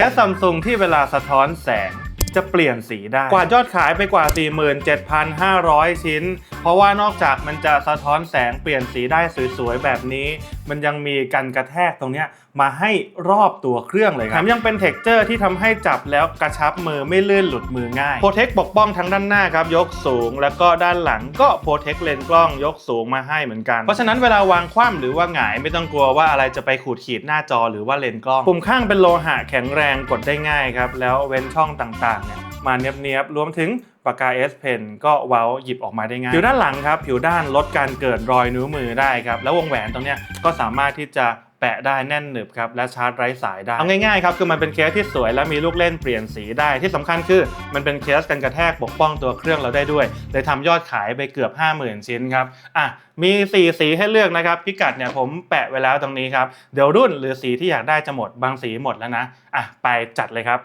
เคสซัมซุงที่เวลาสะท้อนแสงจะเปลี่ยนสีได้ กว่ายอดขายไปกว่า 47,500 ชิ้น ราะว่านอกจากมันจะสะท้อนแสงเปลี่ยนสีได้สวยๆแบบนี้ มันยังมีกันกระแทกตรงเนี้ยมาให้รอบตัวเครื่องเลยครับแถมยังเป็นเท็กเจอร์ที่ทำให้จับแล้วกระชับมือไม่ลื่นหลุดมือง่ายโปรเทคปกป้องทั้งด้านหน้าครับยกสูง แล้วก็ด้านหลังก็โปรเทคเลนส์กล้องยกสูงมาให้เหมือนกัน เพราะฉะนั้นเวลาวางคว่ำหรือว่าหงายไม่ต้องกลัวว่าอะไรจะไปขูดขีดหน้าจอหรือว่าเลนส์กล้องปุ่มข้างเป็นโลหะแข็งแรงกดได้ง่ายครับแล้วเว้นช่องต่างๆเนี่ย มาเนียบๆ รวมถึงปากกา S Pen ก็เว้าหยิบออกมาได้ง่าย ผิวด้านหลังครับ ผิวด้านลดการเกิดรอยนิ้วมือได้ครับ แล้ววงแหวนตรงเนี้ยก็สามารถที่จะแปะได้แน่นหนึบครับและชาร์จไร้สายได้ เอาง่ายๆครับคือมันเป็นเคสที่สวยและมีลูกเล่นเปลี่ยนสีได้ ที่สำคัญคือมันเป็นเคสกันกระแทกปกป้องตัวเครื่องเราได้ด้วยเลยทำยอดขายไปเกือบ 50,000 ชิ้นครับอะมี 4 สีให้เลือกนะครับ พิกัดเนี่ยผมแปะไว้แล้วตรงนี้ครับ เดี๋ยวรุ่นหรือสีที่อยากได้จะหมดบางสีหมดแล้วนะอะไปจัดเลยครับ